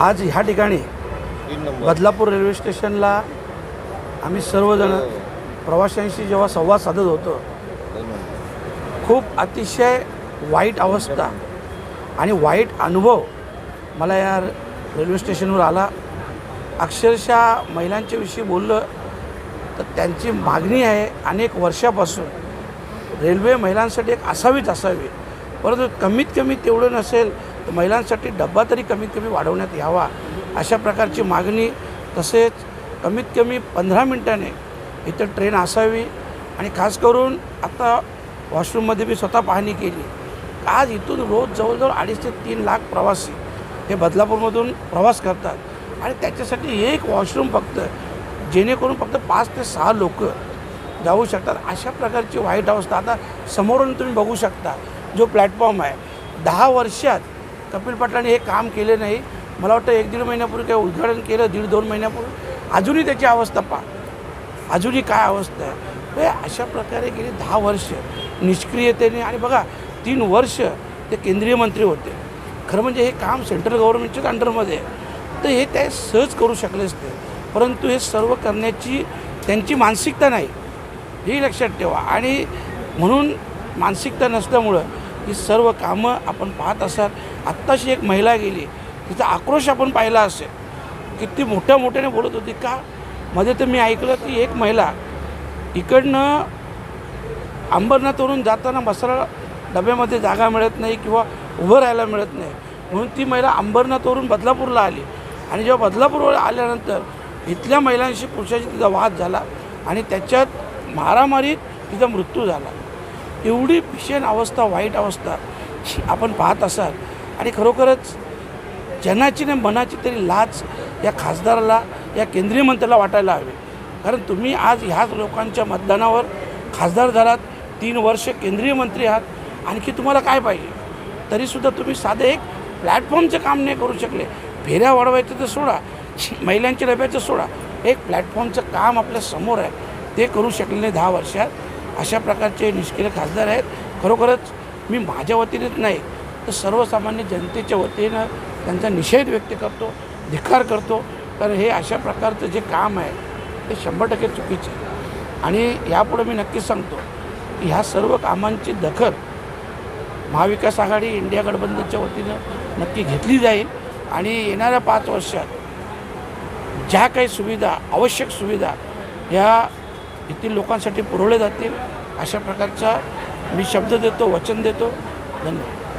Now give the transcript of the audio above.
आज ह्या ठिकाणी बदलापूर रेल्वे स्टेशनला आम्ही सर्वजण प्रवाशांशी जेव्हा संवाद साधत होतो. खूप अतिशय वाईट अवस्था आणि वाईट अनुभव मला या रेल्वे स्टेशनवर आला. अक्षरशः महिलांच्या विषयी बोललं तर त्यांची मागणी आहे अनेक वर्षापासून रेल्वे महिलांसाठी एक असावीच असावी परंतु कमीत कमी तेवढं नसेल महिलांसाठी डब्बा तरी कमीत कमी वाढवण्यात यावा अशा प्रकारची मागणी तसेच कमीत कमी पंधरा मिनटाने इथं ट्रेन असावी आणि खास करून आता वॉशरूममध्ये मी स्वतः पाहणी केली. आज इथून रोज जवळजवळ अडीच ते तीन लाख प्रवासी हे बदलापूरमधून प्रवास करतात आणि त्याच्यासाठी एक वॉशरूम फक्त जेणेकरून फक्त पाच ते सहा लोक जाऊ शकतात. अशा प्रकारची वाईट अवस्था आता समोरून तुम्ही बघू शकता जो प्लॅटफॉर्म आहे दहा वर्षात कपिल पाटलांनी हे काम केले नाही. मला वाटतं एक दीड महिन्यापूर्वी काही उद्घाटन केलं दीड दोन महिन्यापूर्वी. अजूनही त्याची अवस्था पहा. अजूनही काय अवस्था आहे? अशा प्रकारे गेली दहा वर्ष निष्क्रियतेने आणि बघा तीन वर्ष ते केंद्रीय मंत्री होते. खरं म्हणजे हे काम सेंट्रल गव्हर्नमेंटच्याच अंडरमध्ये आहे. तर हे ते सहज करू शकले असते. परंतु हे सर्व करण्याची त्यांची मानसिकता नाही. हे लक्षात ठेवा. आणि म्हणून मानसिकता नसल्यामुळं ही सर्व कामं आपण पाहत असाल. आत्ताशी एक महिला गेली तिचा आक्रोश आपण पाहिला असेल. किती मोठ्या मोठ्याने बोलत होती का? मध्ये तर मी ऐकलं की एक महिला इकडनं अंबरनाथवरून जाताना मसाला डब्यामध्ये जागा मिळत नाही किंवा उभं राहायला मिळत नाही. म्हणून ती महिला अंबरनाथवरून बदलापूरला आली. आणि जेव्हा बदलापूरवर आल्यानंतर इथल्या महिलांशी पुरुषाशी तिचा वाद झाला आणि त्याच्यात मारामारीत तिचा मृत्यू झाला. एवढी भीषण अवस्था वाईट अवस्था आपण पाहत असाल. आणि खरोखरच जनाची नाही मनाची तरी लाच या खासदाराला या केंद्रीय मंत्र्याला वाटायला हवी. कारण तुम्ही आज ह्याच लोकांच्या मतदानावर खासदार झालात तीन वर्ष केंद्रीय मंत्री आहात आणखी तुम्हाला काय पाहिजे? तरीसुद्धा तुम्ही साधं एक प्लॅटफॉर्मचं काम नाही करू शकले. फेऱ्या वाढवायचं तर सोडा महिलांच्या डब्याचं सोडा. एक प्लॅटफॉर्मचं काम आपल्यासमोर आहे. ते करू शकले नाही दहा वर्षात. अशा प्रकारचे निष्क्रिय खासदार आहेत. खरोखरच मी माझ्या वतीनेच नाही तर सर्वसामान्य जनतेच्या वतीनं त्यांचा निषेध व्यक्त करतो धिक्कार करतो. तर हे अशा प्रकारचं जे काम आहे ते शंभर टक्के चुकीचे आहे. आणि यापुढे मी नक्कीच सांगतो की ह्या सर्व कामांची दखल महाविकास आघाडी इंडिया गठबंधनच्या वतीनं नक्की घेतली जाईल. आणि येणाऱ्या पाच वर्षात ज्या काही सुविधा आवश्यक सुविधा ह्या येथील लोकांसाठी पुरवल्या जातील अशा प्रकारचा मी शब्द देतो वचन देतो. धन्यवाद.